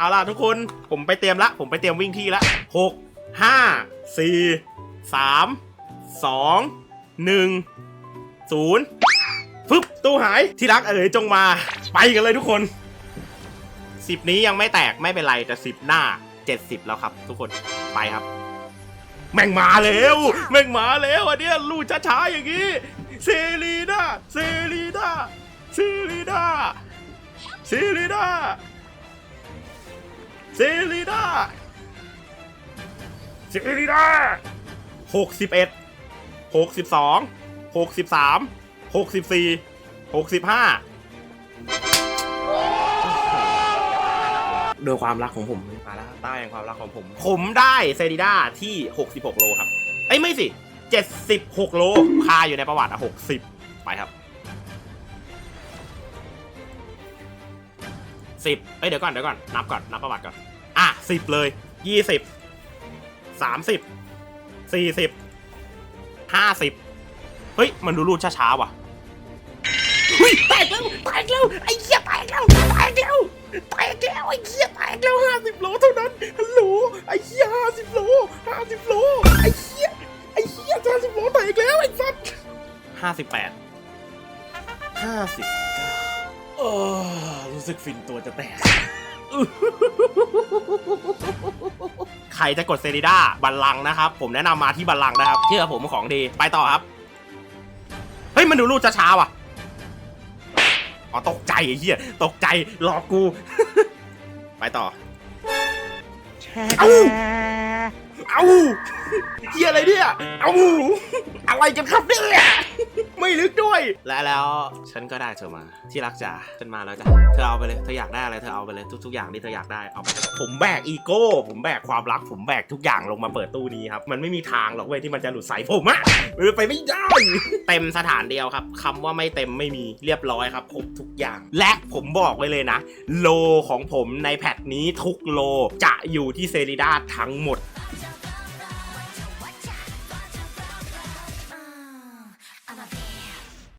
เอาล่ะทุกคนผมไปเตรียมละ ผมไปเตรียมวิ่งที่ละหกห้าสี่สามสองหนึ่งศูนย์ฟึบตู้หายที่รักเอ๋ยจงมา ไปกันเลยทุกคนสิบนี้ยังไม่แตกไม่เป็นไรแต่สิบหน้าเจ็ดสิบแล้วครับ ทุกคนไปครับ แม่งมาแล้วแม่งมาแล้วอันเนี้ยลู่ช้าๆอย่างนี้เซรีนาเซรีนาเซรีนาเซรีนา ซรีนาเซรีนาหกสิบเอ็ดหกสิบสองหกสิบสามหกสิบสี่หกสิบห้าโดยความรักของผมมาแล้วใต้แห่งความรักของผม ผมได้เซรีด้าที่ 66 โลครับ เอ้ยไม่สิ 76 โล คาอยู่ในประวัติอะ60 ไปครับ 10 เอ้ยเดี๋ยวก่อนเดี๋ยวก่อน นับก่อน นับประวัติก่อน อะ10เลย20 30 40 50เฮ้ย มันดูรูดช้าๆว่ะเฮ้ยแตกแล้วแตกแล้วไอ้เหี้ยแตกแล้วแตกแล้วแตกแล้วไอ้เหี้ยแตกแล้วห้าสิบโลเท่านั้นฮัลโหลไอ้เหี้ยห้าสิบโลห้าสิบโลไอ้เหี้ยไอ้เหี้ยห้าสิบโลแตกแล้วไอ้สัสห้าสิบแปดห้าสิบเก้าโอ้รู้สึกฟินตัวจะแตกใครจะกดเซริด้าบัลลังก์นะครับ ผมแนะนำมาที่บัลลังก์นะครับเชื่อผมของดีไปต่อครับเฮ้ยมันดูรูดช้าๆว่ะอ๋อตกใจไอ้เหี้ยตกใจหลอกกู ไปต่อเอ้าเอาเหี้ยอะไรเนี่ยเอาอะไรกันครับเนี่ยไม่ลึกด้วย และแล้วฉันก็ได้เธอมา ที่รักจ๋าฉันมาแล้วจ้ะเธอเอาไปเลยเธออยากได้อะไรเธอเอาไปเลยทุกๆอย่างที่เธออยากได้เอาไปผมแบกอีโก้ ผมแบกความรัก ผมแบกทุกอย่างลงมาเปิดตู้นี้ครับมันไม่มีทางหรอกเว้ยที่มันจะหลุดสายผมอะมันไปไม่ได้ เต็มสถานเดียวครับคำว่าไม่เต็มไม่มีเรียบร้อยครับครบทุกอย่าง และผมบอกไว้เลยนะ โลของผมในแพทนี้ทุกโลจะอยู่ที่เซริด้าทั้งหมด